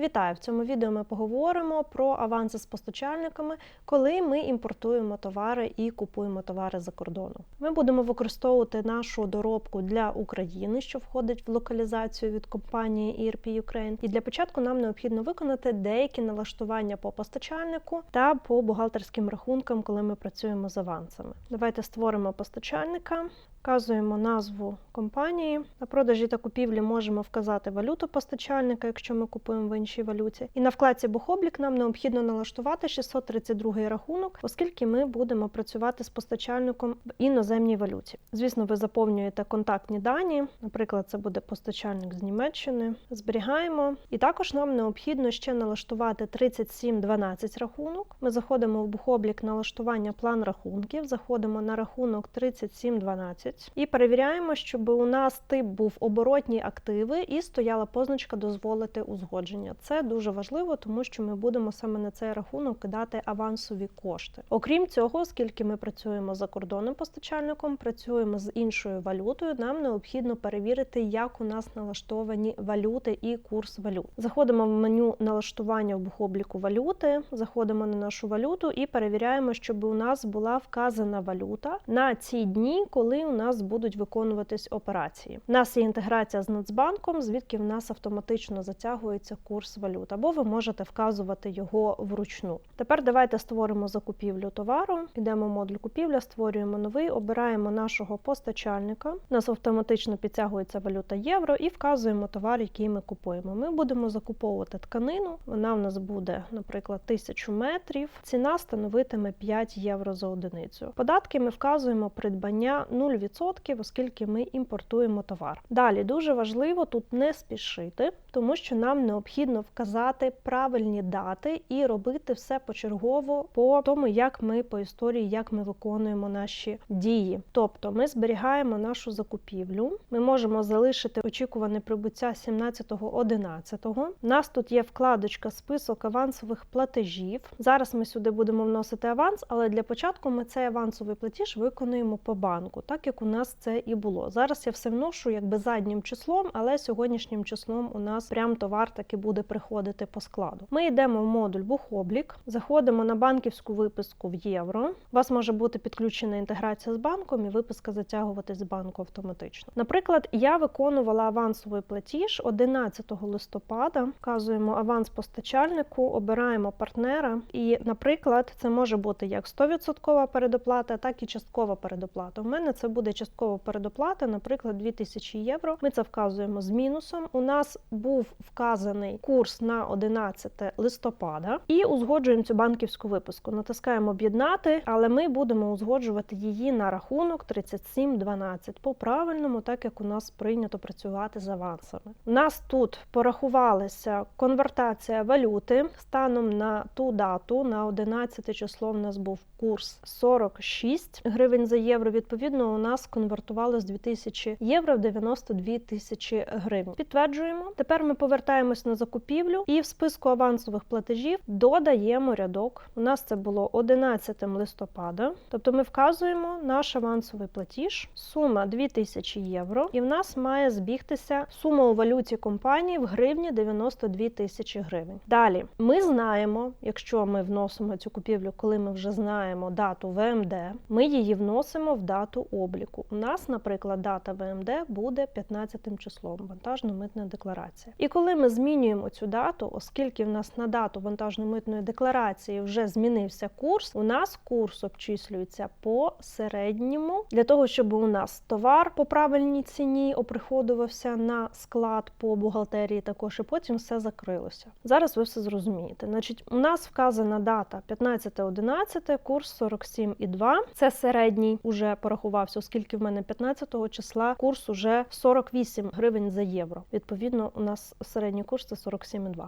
Вітаю! В цьому відео ми поговоримо про аванси з постачальниками, коли ми імпортуємо товари і купуємо товари за кордону. Ми будемо використовувати нашу доробку для України, що входить в локалізацію від компанії ERP Ukraine. І для початку нам необхідно виконати деякі налаштування по постачальнику та по бухгалтерським рахункам, коли ми працюємо з авансами. Давайте створимо постачальника. Вказуємо назву компанії. На продажі та купівлі можемо вказати валюту постачальника, якщо ми купуємо в іншій валюті. І на вкладці Бухоблік нам необхідно налаштувати 632 рахунок, оскільки ми будемо працювати з постачальником в іноземній валюті. Звісно, ви заповнюєте контактні дані, наприклад, це буде постачальник з Німеччини. Зберігаємо. І також нам необхідно ще налаштувати 3712 рахунок. Ми заходимо в Бухоблік налаштування план рахунків, заходимо на рахунок 3712 і перевіряємо, щоб у нас тип був оборотні активи і стояла позначка дозволити узгодження. Це дуже важливо, тому що ми будемо саме на цей рахунок кидати авансові кошти. Окрім цього, оскільки ми працюємо за кордонним постачальником, працюємо з іншою валютою. Нам необхідно перевірити, як у нас налаштовані валюти і курс валют. Заходимо в меню налаштування в бухобліку валюти, заходимо на нашу валюту і перевіряємо, щоб у нас була вказана валюта на ці дні, коли у нас будуть виконуватись операції. У нас є інтеграція з Нацбанком, звідки в нас автоматично затягується курс валют, або ви можете вказувати його вручну. Тепер давайте створимо закупівлю товару. Йдемо в модуль купівля, створюємо новий, обираємо нашого постачальника. У нас автоматично підтягується валюта євро і вказуємо товар, який ми купуємо. Ми будемо закуповувати тканину. Вона в нас буде, наприклад, 1000 метрів. Ціна становитиме 5 євро за одиницю. Податки ми вказуємо придбання 0%, оскільки ми імпортуємо товар. Далі дуже важливо тут не спішити, тому що нам необхідно вказати правильні дати і робити все почергово по тому, як ми по історії, як ми виконуємо наші дії. Тобто ми зберігаємо нашу закупівлю. Ми можемо залишити очікуване прибуття 17.11. У нас тут є вкладочка список авансових платежів. Зараз ми сюди будемо вносити аванс, але для початку ми цей авансовий платіж виконуємо по банку, так як у нас це і було. Зараз я все вношу якби заднім числом, але сьогоднішнім числом у нас прям товар таки буде приходити по складу. Ми йдемо в модуль Бухоблік, заходимо на банківську виписку в євро. У вас може бути підключена інтеграція з банком і виписка затягуватись з банку автоматично. Наприклад, я виконувала авансовий платіж 11 листопада. Вказуємо аванс постачальнику, обираємо партнера. І, наприклад, це може бути як 100% передоплата, так і часткова передоплата. У мене це буде часткова передоплата, наприклад, 2000 євро. Ми це вказуємо з мінусом. У нас був вказаний курс на 11 листопада і узгоджуємо цю банківську виписку. Натискаємо об'єднати, але ми будемо узгоджувати її на рахунок 3712 по правильному, так як у нас прийнято працювати з авансами. У нас тут порахувалася конвертація валюти станом на ту дату, на 11 число. У нас був курс 46 гривень за євро. Відповідно, у нас конвертували з 2000 євро в 92 тисячі гривень. Підтверджуємо. Тепер ми повертаємось на закупівлю і в списку авансових платежів додаємо рядок. У нас це було 11 листопада. Тобто ми вказуємо наш авансовий платіж, сума 2000 євро, і в нас має збігтися сума у валюті компанії в гривні 92 тисячі гривень. Далі ми знаємо, якщо ми вносимо цю купівлю, коли ми вже знаємо дату ВМД, ми її вносимо в дату обліку. У нас, наприклад, дата ВМД буде 15 числом, вантажно-митна декларація. І коли ми змінюємо цю дату, оскільки в нас на дату вантажно-митної декларації вже змінився курс, у нас курс обчислюється по середньому для того, щоб у нас товар по правильній ціні оприходувався на склад по бухгалтерії, також і потім все закрилося. Зараз ви все зрозумієте. Значить, у нас вказана дата 15.11, курс 47,2. Це середній уже порахувався, оскільки в мене 15 числа курс уже 48 гривень за євро. Відповідно, у нас середній курс це 47,2.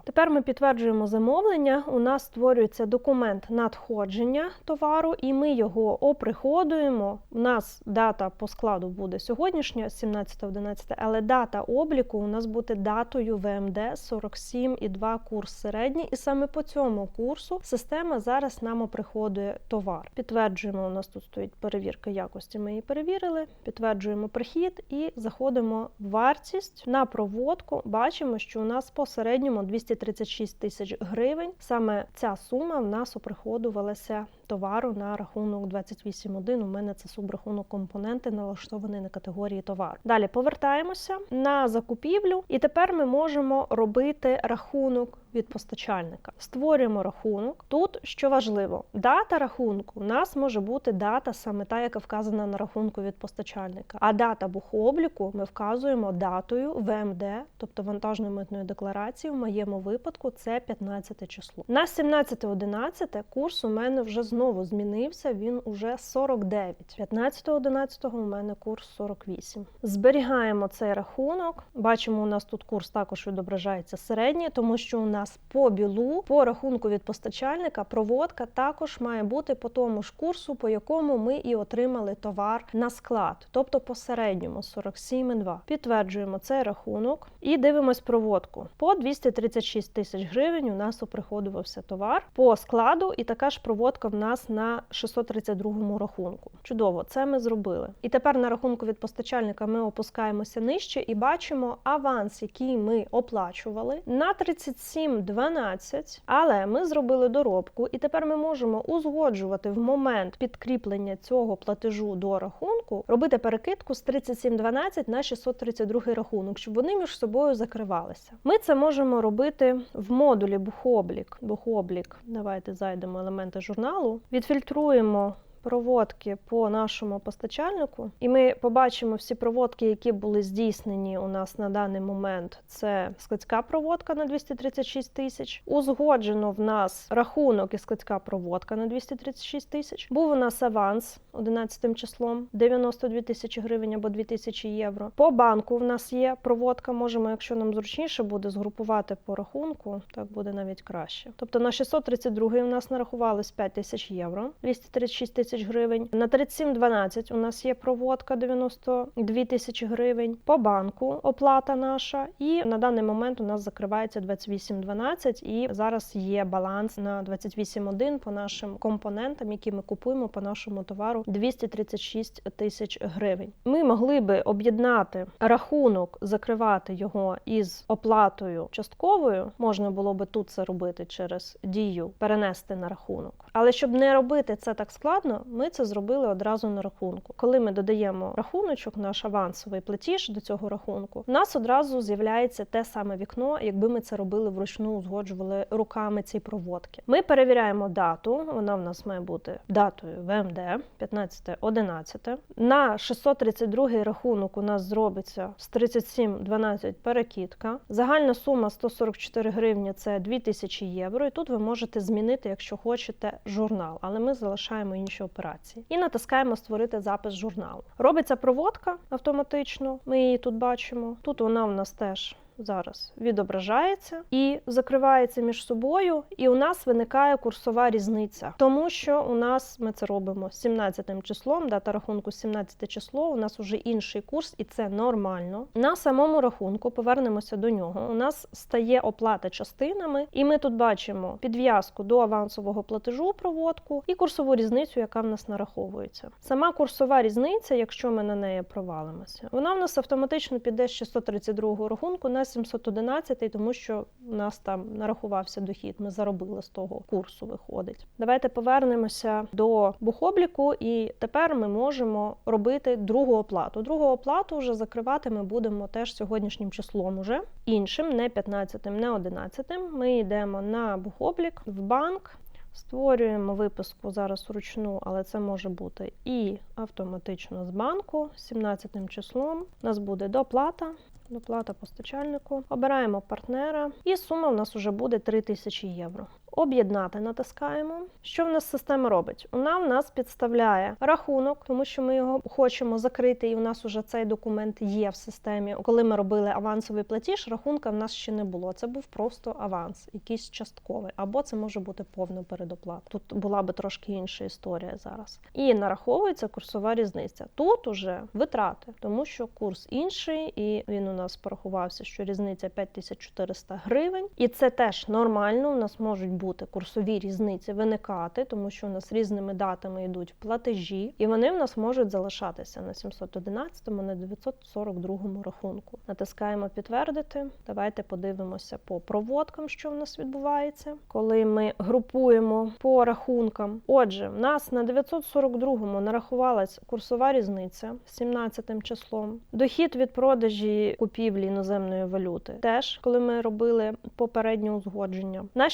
Тепер ми підтверджуємо замовлення. У нас створюється документ надходження товару, і ми його оприходуємо. У нас дата по складу буде сьогоднішня, 17.11, але дата обліку у нас буде датою ВМД 47,2 курс середній, і саме по цьому курсу система зараз нам оприходує товар. Підтверджуємо, у нас тут стоїть перевірка якості. Ми її перевірили, підтверджуємо прихід і заходимо в вартість на проводку. Бачимо, що у нас посередньо середньому 236 тисяч гривень. Саме ця сума в нас оприходувалася товару на рахунок 28.1. У мене це субрахунок компоненти налаштований на категорії товар. Далі повертаємося на закупівлю, і тепер ми можемо робити рахунок від постачальника. Створюємо рахунок. Тут що важливо, дата рахунку у нас може бути дата саме та, яка вказана на рахунку від постачальника. А дата бухобліку ми вказуємо датою ВМД, тобто вантажної митної декларації. В моєму випадку це 15 число. На 17.11 курс у мене вже знову змінився. Він уже 49. 15.11 у мене курс 48. Зберігаємо цей рахунок. Бачимо, у нас тут курс також відображається середній, тому що у нас по білу, по рахунку від постачальника, проводка також має бути по тому ж курсу, по якому ми і отримали товар на склад, тобто по середньому 47,2. Підтверджуємо цей рахунок і дивимось проводку. По 236 тисяч гривень у нас оприходувався товар по складу, і така ж проводка в нас на 632 рахунку. Чудово, це ми зробили. І тепер на рахунку від постачальника ми опускаємося нижче і бачимо аванс, який ми оплачували на 37,12, але ми зробили доробку, і тепер ми можемо узгоджувати в момент підкріплення цього платежу до рахунку, робити перекидку з 37,12 на 632 рахунок, щоб вони між собою закривалися. Ми це можемо робити в модулі бухоблік. Бухоблік, давайте зайдемо елементи журналу, відфільтруємо проводки по нашому постачальнику, і ми побачимо всі проводки, які були здійснені у нас на даний момент. Це складська проводка на 236 тисяч. Узгоджено в нас рахунок і складська проводка на 236 тисяч. Був у нас аванс 11 числом 92 тисячі гривень або 2 тисячі євро. По банку в нас є проводка. Можемо, якщо нам зручніше буде згрупувати по рахунку, так буде навіть краще. Тобто на 632 у нас нарахувалось 5 тисяч євро, 236 тисяч тисяч гривень. На 3712 у нас є проводка 92 тисячі гривень. По банку оплата наша. І на даний момент у нас закривається 2812 і зараз є баланс на 28.1 по нашим компонентам, які ми купуємо по нашому товару 236 тисяч гривень. Ми могли би об'єднати рахунок, закривати його із оплатою частковою. Можна було би тут це робити через дію, перенести на рахунок. Але щоб не робити це так складно, ми це зробили одразу на рахунку. Коли ми додаємо рахуночок, наш авансовий платіж до цього рахунку, у нас одразу з'являється те саме вікно, якби ми це робили вручну, узгоджували руками ці проводки. Ми перевіряємо дату. Вона в нас має бути датою ВМД 15.11. На 632 рахунок у нас зробиться з 37.12 перекидка. Загальна сума 144 гривні це 2000 євро. І тут ви можете змінити, якщо хочете, журнал, але ми залишаємо інші операції. І натискаємо Створити запис журналу. Робиться проводка автоматично. Ми її тут бачимо. Тут вона у нас теж зараз відображається і закривається між собою, і у нас виникає курсова різниця, тому що у нас ми це робимо 17 числом, дата рахунку 17 число. У нас уже інший курс, і це нормально. На самому рахунку повернемося до нього. У нас стає оплата частинами, і ми тут бачимо підв'язку до авансового платежу, проводку і курсову різницю, яка в нас нараховується. Сама курсова різниця, якщо ми на неї провалимося, вона в нас автоматично піде з 632 рахунку на 711, тому що у нас там нарахувався дохід. Ми заробили з того курсу. Виходить. Давайте повернемося до бухобліку, і тепер ми можемо робити другу оплату. Другу оплату вже закривати ми будемо теж сьогоднішнім числом, уже іншим, не 15, не 11. Ми йдемо на бухоблік в банк. Створюємо виписку зараз вручну, але це може бути і автоматично з банку 17 числом. У нас буде доплата доплата постачальнику. Обираємо партнера, і сума в нас вже буде 3000 євро. Об'єднати натискаємо. Що в нас система робить? Вона в нас підставляє рахунок, тому що ми його хочемо закрити, і у нас вже цей документ є в системі. Коли ми робили авансовий платіж, рахунка в нас ще не було. Це був просто аванс, якийсь частковий, або це може бути повна передоплата. Тут була би трошки інша історія зараз. І нараховується курсова різниця. Тут уже витрати, тому що курс інший, і він у нас порахувався, що різниця 5400 гривень. І це теж нормально. У нас можуть бути курсові різниці виникати, тому що у нас різними датами йдуть платежі, і вони в нас можуть залишатися на 711, на 942 рахунку. Натискаємо підтвердити. Давайте подивимося по проводкам, що в нас відбувається, коли ми групуємо по рахункам. Отже, в нас на 942 нарахувалась курсова різниця з 17 числом. Дохід від продажі купівлі іноземної валюти. Теж, коли ми робили попереднє узгодження. На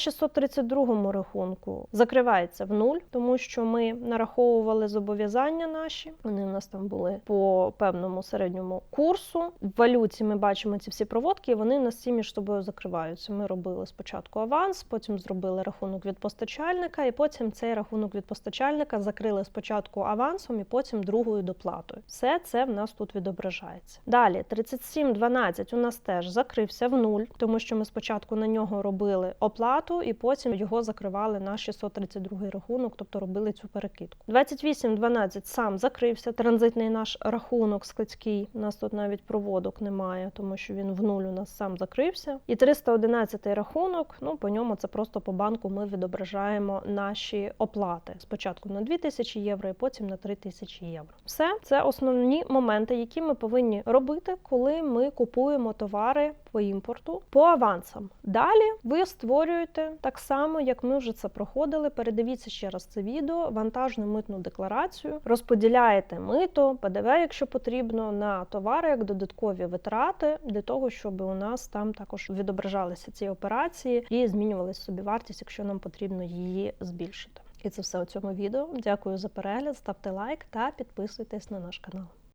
632 рахунку закривається в нуль, тому що ми нараховували зобов'язання наші. Вони у нас там були по певному середньому курсу. В валюті ми бачимо ці всі проводки, і вони нас всі між собою закриваються. Ми робили спочатку аванс, потім зробили рахунок від постачальника, і потім цей рахунок від постачальника закрили спочатку авансом і потім другою доплатою. Все це в нас тут відображається. Далі 3712 у нас теж закрився в нуль, тому що ми спочатку на нього робили оплату і потім його закривали на 632 рахунок, тобто робили цю перекидку. 2812 сам закрився. Транзитний наш рахунок складський. У нас тут навіть проводок немає, тому що він в нуль у нас сам закрився. І 311 рахунок. Ну по ньому це просто по банку. Ми відображаємо наші оплати спочатку на 2000 євро, і потім на 3000 євро. Все це основні моменти, які ми повинні робити, коли ми купуємо товари по імпорту по авансам. Далі ви створюєте так само, як ми вже це проходили. Передивіться ще раз це відео, вантажну митну декларацію, розподіляєте мито, ПДВ, якщо потрібно, на товари як додаткові витрати для того, щоб у нас там також відображалися ці операції і змінювалася собі вартість, якщо нам потрібно її збільшити. І це все у цьому відео. Дякую за перегляд, ставте лайк та підписуйтесь на наш канал.